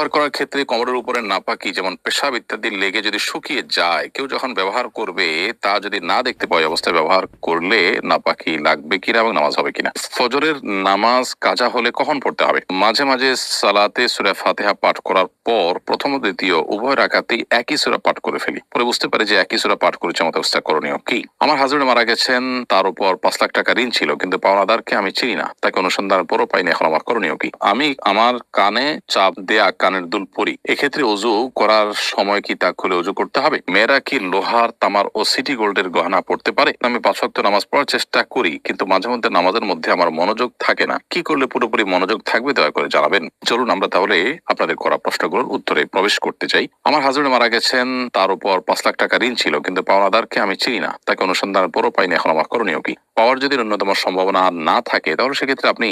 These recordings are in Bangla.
ব্যবহার করার ক্ষেত্রে কোমরের উপরে নাপাকি, যেমন পেশাব ইত্যাদি লেগে যদি শুকিয়ে যায়, কেউ যখন ব্যবহার করবে, তা যদি না দেখতে পায় অবস্থায় ব্যবহার করলে নাপাকি লাগবে কিনা এবং নামাজ হবে কিনা? ফজরের নামাজ কাজা হলে কখন পড়তে হবে? মাঝে মাঝে সালাতে সুরা ফাতেহা পাঠ করার পর প্রথম দ্বিতীয় উভয় রাখাতেই একই সুরা পাঠ করে ফেলি। পরে বুঝতে পারি যে একই সুরা পাঠ করেছে আমার অবস্থা করণীয় কি? আমার হাজবেন্ড মারা গেছেন, তার উপর পাঁচ লাখ টাকা ঋণ ছিল, কিন্তু পাওনাদারকে আমি চিনি না। তাকে অনুসন্ধানের পরও পাইনি, এখন আমার করণীয় কি? আমি আমার কানে চাপ দেয়া কানের দুল পরি। এক্ষেত্রে অজু করার সময় কি তা খুলে অজু করতে হবে? মেয়েরা কি লোহার, তামার ও সিটি গোল্ডের গহনা পড়তে পারে? আমি পাঁচ ওয়াক্ত নামাজ পড়ার চেষ্টা করি, কিন্তু মাঝে মধ্যে নামাজের মধ্যে আমার মনোযোগ থাকে না। কি করলে পুরোপুরি মনোযোগ থাকবে দয়া করে জানাবেন? চলুন আমরা তাহলে আপনাদের করা প্রশ্নগুলোর উত্তরে প্রবেশ করতে চাই। আমার হাজবেন্ড মারা গেছেন, তার উপর পাঁচ লাখ টাকা ঋণ ছিল, কিন্তু পাওনাদারকে আমি চিনি না, তাকে অনুসন্ধানের পরও পাইনি, এখন আমার করণীয় কি? পাওয়ার যদি ন্যূনতম সম্ভাবনা না থাকে, তাহলে সেক্ষেত্রে আপনি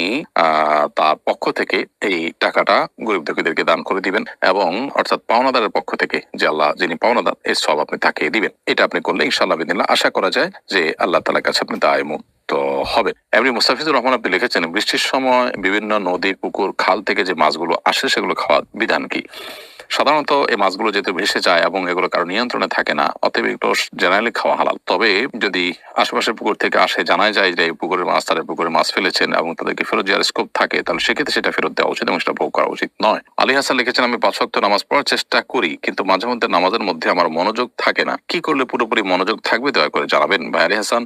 তার পক্ষ থেকে এই টাকাটা গরিব দুঃখীদেরকে দান করে দিবেন এবং অর্থাৎ পাওনাদারের পক্ষ থেকে যে আল্লাহ, যিনি পাওনাদার, এর সব আপনি তাকে দিবেন। এটা আপনি করলে ইনশাআল্লাহ বিদিন আশা করা যায় যে আল্লাহ তালার কাছে আপনি দায় মুক্ত হবে এমনি মুস্তাফিজুর রহমান আপনি লিখেছেন, বৃষ্টির সময় বিভিন্ন নদী, পুকুর, খাল থেকে যে মাছগুলো আসে সেগুলো খাওয়ার বিধান কি? সাধারণত এই মাছগুলো যেহেতু ভেসে যায় এবং এগুলো কারও নিয়ন্ত্রণে থাকে না, অতএব এগুলো জেনারেলি খাওয়া হালাল। তবে যদি আশেপাশের পুকুর থেকে আসে জানাই যায় যে এই পুকুরের মাছ তারা পুকুরে মাছ ফেলেছেন এবং তাদেরকে ফেরত দেওয়ার স্কোপ থাকে, তাহলে সেক্ষেত্রে সেটা ফেরত দেওয়া উচিত এবং সেটা ভোগ করা উচিত নয়। আলী হাসান লিখেছেন, আমি পাঁচ ওয়াক্ত নামাজ পড়ার চেষ্টা করি, কিন্তু মাঝে মধ্যে নামাজের মধ্যে আমার মনোযোগ থাকে না। কি করলে পুরোপুরি মনোযোগ থাকবে দয়া করে জানাবেন ভাই আলী হাসান?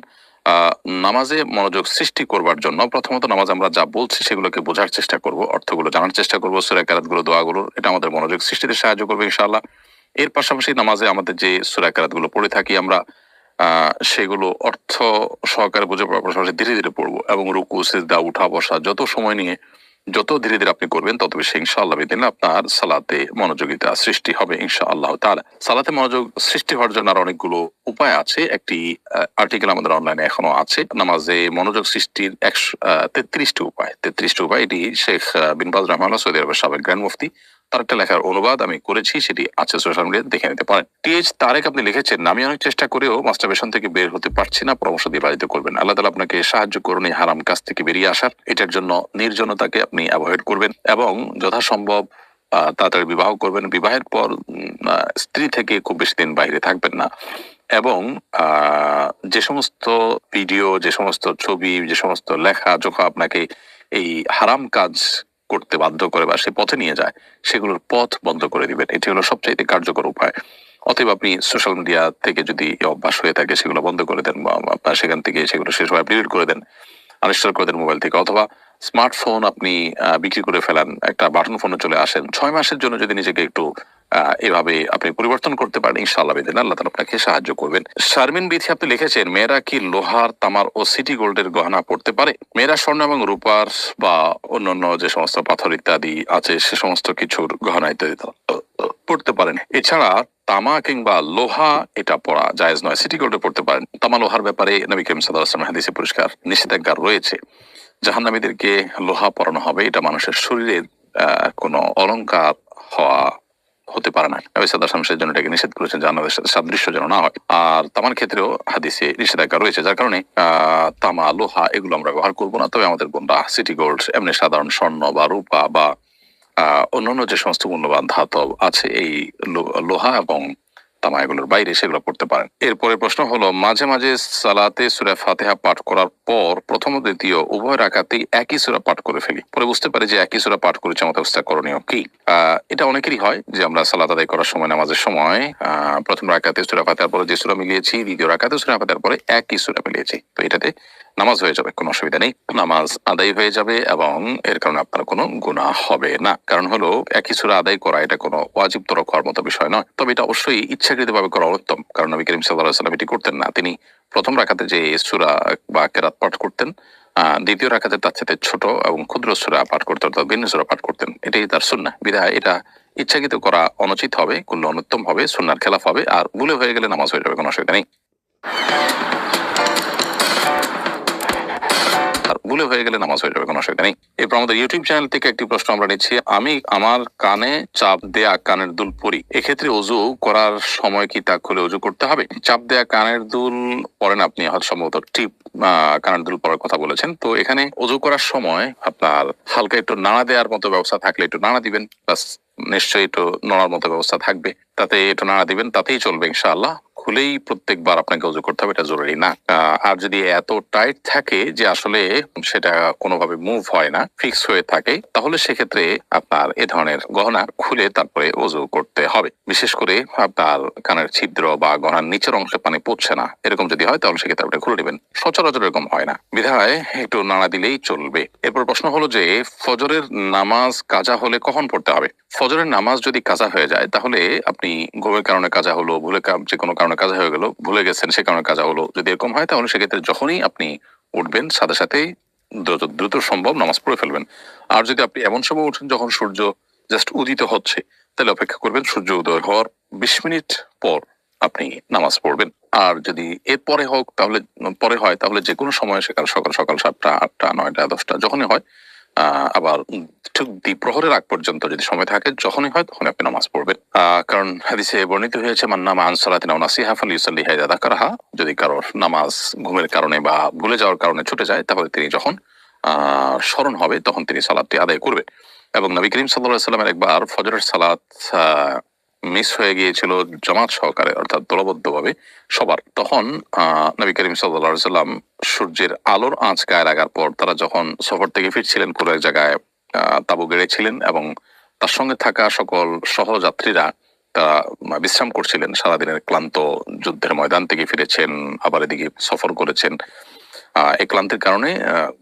নামাজে মনোযোগ সৃষ্টি করবার জন্য প্রথমত নামাজ আমরা যা বলছি সেগুলোকে বোঝার চেষ্টা করব, অর্থগুলো জানার চেষ্টা করবগুলো দোয়াগুলো, এটা আমাদের মনোযোগ সৃষ্টিতে সাহায্য করবে ইনশাআল্লাহ। এর পাশাপাশি নামাজে আমাদের যে সুরাকারাতগুলো পড়ে থাকি আমরা সেগুলো অর্থ সহকারে বুঝে পড়ার পাশাপাশি ধীরে ধীরে পড়ব এবং রুকু, সিজদা উঠা বসা যত সময় নিয়ে যত ধীরে ধীরে আপনি করবেন, তত বেশি ইনশাআল্লাহ বিদিন আপনার সালাতে মনোযোগিতা সৃষ্টি হবে ইনশাআল্লাহ তার সালাতে মনোযোগ সৃষ্টি হওয়ার জন্য আর অনেকগুলো উপায় আছে। একটি আর্টিকেল আমাদের অনলাইনে এখনও আছে। নামাজে মনোযোগ সৃষ্টির একশো তেত্রিশটি উপায়। তেত্রিশটি উপায় এটি শেখ বিনবাজ বিন বাজ রহমান সৌদি আরবের সাবেক গ্র্যান্ড মুফতি তার লেখার অনুবাদ আমি করেছি, সেটি আছে সোশ্যাল মিডিয়ায় দেখে নিতে পারেন। টিএইচ তারেক আপনি লিখেছেন আমি অনেক চেষ্টা করেও মাস্টারবেশন থেকে বের হতে পারছি না, পরামর্শ দিয়ে বাড়িতে করবেন আল্লাহ তালা আপনাকে সাহায্য করুন এই হারাম কাজ থেকে বেরিয়ে আসার। এটার জন্য নির্জনতাকে আপনি অ্যাভয়েড করবেন এবং যথাসম্ভব তাড়াতাড়ি বিবাহ করবেন। বিবাহের পর স্ত্রী থেকে খুব বেশি দিন বাইরে থাকবেন না এবং যে সমস্ত ভিডিও যে সমস্ত ছবি, যে সমস্ত লেখা, যখন আপনাকে এই হারাম কাজ করতে বাধ্য করে বা সে পথে নিয়ে যায়, সেগুলোর পথ বন্ধ করে দিবেন। এটি হলো সবচাইতে কার্যকর উপায়। অতএব আপনি সোশ্যাল মিডিয়া থেকে যদি অভ্যাস হয়ে থাকে, সেগুলো বন্ধ করে দেন বা আপনার সেখান থেকে সেগুলো শেষ হয় ডিলিট করে দেন আনইনস্টল করে দেন মোবাইল থেকে। অথবা স্মার্টফোন আপনি বিক্রি করে ফেলান, একটা বাটন ফোনে চলে আসেন। ছয় মাসের জন্য যদি নিজেকে একটু এভাবে আপনি পরিবর্তন করতে পারেন, ইনশাআল্লাহ বিদিন, আল্লাহ তাআলা আপনাকে সাহায্য করবেন। শারমিন বিথি আপনি লিখেছেন, মেয়েরা কি লোহার, তামার ও সিটি গোল্ডের গহনা পড়তে পারে? মেয়েরা স্বর্ণ এবং রূপার বা অন্যান্য যে সমস্ত পাথর ইত্যাদি আছে, সে সমস্ত কিছুর গহনা ইত্যাদি পড়তে পারেন। এছাড়া তামা কিংবা লোহা, এটা পড়া জায়েজ নয়, সিটি গোল্ডে পড়তে পারেন। তামা লোহার ব্যাপারে নবী করিম ওয়াসাল্লাম হাদিসে পরিষ্কার নিষেধাজ্ঞা রয়েছে। জাহান্নামীদেরকে লোহা পরানো হবে, এটা মানুষের শরীরের কোনো অলংকার হওয়া হতে পারে না। নবী আলাইহি ওয়াসাল্লাম জন্য এটাকে নিষেধ করেছেন যে সাথে সাদৃশ্য যেন না হয়। আর তামার ক্ষেত্রেও হাদিসে নিষেধাজ্ঞা রয়েছে, যার কারণে তামা, লোহা এগুলো আমরা ব্যবহার করব না। তবে আমাদের বোনরা সিটি গোল্ড, এমনি সাধারণ স্বর্ণ বা রূপা বা অন্যান্য যে সমস্ত মূল্যবান ধাতব আছে, এই লোহা এবং তামা এগুলোর বাইরে সেগুলো পড়তে পারেন। এরপরে প্রশ্ন হলো, মাঝে মাঝে সালাতে সুরা ফাতেহা পাঠ করার পর প্রথম দ্বিতীয় উভয় রাখাতেই একই সুরা পাঠ করে ফেলি। পরে বুঝতে পারি যে একই সুরা পাঠ করেছে আমাদের অবস্থা করণীয় কি। এটা অনেকেরই হয় যে আমরা সালাত আদায় করার সময়, নামাজের সময় প্রথম রাকাতে সুরা ফাতেহার পরে যে সুরা মিলিয়েছি, দ্বিতীয় রাকাতে সুরা ফাতেহার পরে একই সুরা মিলিয়েছি। তো এটাতে নামাজ হয়ে যাবে, কোনো অসুবিধা নেই। নামাজ আদায় হয়ে যাবে এবং এর কারণে আপনার কোনো গুনাহ হবে না। কারণ হলো, একই সুরা আদায় করা এটা কোনো ওয়াজিব তরক হওয়ার মতো বিষয় নয়। তবে এটা অবশ্যই ইচ্ছাকৃতভাবে করা উত্তম। কারণ নবী করিম সাল্লাহ সাল্লাম এটি করতেন না। তিনি প্রথম রাখাতে যে সুরা বা কেরাত পাঠ করতেন দ্বিতীয় রাখাতে তার সাথে ছোট এবং ক্ষুদ্র সুরা পাঠ করতেন অর্থাৎ ভিন্ন সুরা পাঠ করতেন। এটাই তার সুন্না বিধায় এটা ইচ্ছাকৃত করা অনুচিত হবে কোনো অনুত্তম হবে সুন্নার খেলাফ হবে, আর ভুলে হয়ে গেলে নামাজ হয়ে যাবে, কোনো অসুবিধা নেই। ভুলে হয়ে গেলে নামাজ হয়ে যাবে, কোনো অসুবিধা নেই। এরপর আমাদের ইউটিউব চ্যানেল থেকে একটি প্রশ্ন আমরা নিচ্ছি। আমি আমার কানে চাপ দেয়া কানের দুল পরি, এক্ষেত্রে অজু করার সময় কি তা খুলে অজু করতে হবে? চাপ দেয়া কানের দুল পরেন আপনি, হয়তো সম্ভবত টিপ কানের দুল পরার কথা বলেছেন। তো এখানে অজু করার সময় আপনার হালকা একটু নাড়া দেওয়ার মতো ব্যবস্থা থাকলে একটু নাড়া দিবেন। বাস নিশ্চয়ই একটু নড়ার মতো ব্যবস্থা থাকবে। তাতে একটু নাড়া দিবেন, তাতেই চলবে ইনশাআল্লাহ। খুলেই প্রত্যেকবার আপনাকে উজু করতে হবে, এটা জরুরি না। আর যদি এত টাইট থাকে যে আসলে সেটা কোনোভাবে মুভ হয় না ফিক্স হয়ে থাকে, তাহলে সেক্ষেত্রে আপনার এ ধরনের গহনা খুলে তারপরে উজু করতে হবে। বিশেষ করে আপনার কানের ছিদ্র বা গহনার নিচের অংশে পানি পড়ছে না, এরকম যদি হয় তাহলে সেক্ষেত্রে আপনি খুলে নেবেন। সচরাচর এরকম হয় না। বিধায় একটু নাড়া দিলেই চলবে। এরপর প্রশ্ন হলো যে, ফজরের নামাজ কাজা হলে কখন পড়তে হবে? ফজরের নামাজ যদি কাজা হয়ে যায়, তাহলে আপনি ঘুমের কারণে কাজা হলো ভুলে যে কোনো কারণে কাজা হয়ে গেল, ভুলে গেছেন, সে কারণে কাজা হলো। যদি এরকম হয়, তাহলে সেক্ষেত্রে যখনই আপনি উঠবেন, সাথে সাথেই দ্রুত দ্রুত সম্ভব নামাজ পড়ে ফেলবেন। আর যদি আপনি এমন সময় উঠেন যখন সূর্য জাস্ট উদিত হচ্ছে, তাহলে অপেক্ষা করবেন সূর্য উদয় হওয়ার বিশ মিনিট পর আপনি নামাজ পড়বেন। আর যদি এর পরে হোক, তাহলে, পরে হয়, তাহলে যে কোনো সময় সেখানে সকাল সকাল সাতটা, আটটা, নয়টা, দশটা, যখনই হয় আবার ঠিক দ্বিপ্রহরের আগ পর্যন্ত যদি সময় থাকে, যখনই হয় তখন আপনি নামাজ পড়বেন। কারণ হাদিসে বর্ণিত হয়েছে, মান মান্নামা আনসালাতিন নাসিহা ফালি ইউসাল্লি হাইদা কারাহা যদি কারোর নামাজ ঘুমের কারণে বা ভুলে যাওয়ার কারণে ছুটে যায়, তাহলে তিনি যখন স্মরণ হবে, তখন তিনি সালাদটি আদায় করবে। এবং নবী করিম সাল্লাহ সাল্লামের একবার ফজরের সালাত মিস হয়ে গিয়েছিল জামাত সহকারে, অর্থাৎ দলবদ্ধভাবে সবার। তখন নবী করিম সাল্লাম সূর্যের আলোর আঁচ গায়ে লাগার পর তারা যখন সফর থেকে ফিরছিলেন কোনো এক জায়গায় তাঁবু গেড়েছিলেন এবং তার সঙ্গে থাকা সকল সহযাত্রীরা তারা বিশ্রাম করছিলেন। সারাদিনের ক্লান্ত যুদ্ধের ময়দান থেকে ফিরেছেন, আবার এদিকে সফর করেছেন। এই ক্লান্তির কারণে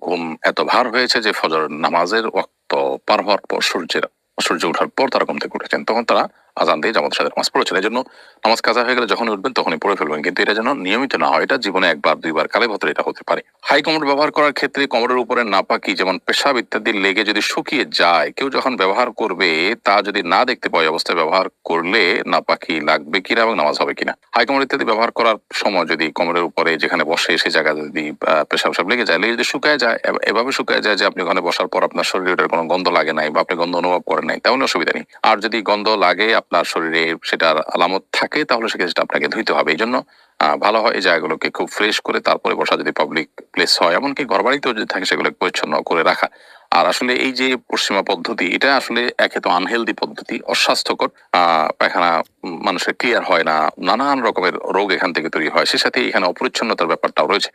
ঘুম এত ভার হয়েছে যে ফজর নামাজের ওয়াক্ত পার হওয়ার পর সূর্যের, সূর্য ওঠার পর তারা ঘুম থেকে উঠেছেন। তখন তারা আজান দিয়ে জামাতের সাথে নামাজ পড়েছেন। এই জন্য নামাজ কাজা হয়ে গেলে যখনই উঠবেন তখনই পড়ে ফেলবেন। কিন্তু এটা যেন নিয়মিত না হয়, এটা জীবনে একবার, দুইবার কালে ভত্র এটা হতে পারে। হাই কমর ব্যবহার করার ক্ষেত্রে কমরের উপরে নাপাকি, যেমন পেশাব ইত্যাদি লেগে যদি শুকিয়ে যায়, কেউ যখন ব্যবহার করবে, তা যদি না দেখতে পায় অবস্থায় ব্যবহার করলে নাপাকি লাগবে কিনা এবং নামাজ হবে কিনা? হাই কমর ইত্যাদি ব্যবহার করার সময় যদি কমরের উপরে যেখানে বসে সে জায়গা যদি পেশাব সাপ লেগে যায়, লেগে যদি শুকায় যায় এভাবে শুকায় যায় যে আপনি ওখানে বসার পর আপনার শরীরের কোনো গন্ধ লাগে নাই বা আপনি গন্ধ অনুভব করেন নাই তাহলে অসুবিধা নেই। আর যদি গন্ধ লাগে আপনার শরীরে সেটার আলামত থাকে, তাহলে সেক্ষেত্রে আপনাকে ধুইতে হবে। এই জন্য ভালো হয় এই জায়গাগুলোকে খুব ফ্রেশ করে তারপরে বসা যদি পাবলিক প্লেস হয়, এমনকি ঘর বাড়িতেও যদি থাকে সেগুলো পরিচ্ছন্ন করে রাখা। আর আসলে এই যে পশ্চিমা পদ্ধতি, এটা আসলে একে তো আনহেলদি পদ্ধতি, অস্বাস্থ্যকর। পায়খানা মানুষের ক্লিয়ার হয় না, নানান রকমের রোগ এখান থেকে তৈরি হয় সে সাথে এখানে অপরিচ্ছন্নতার ব্যাপারটাও রয়েছে।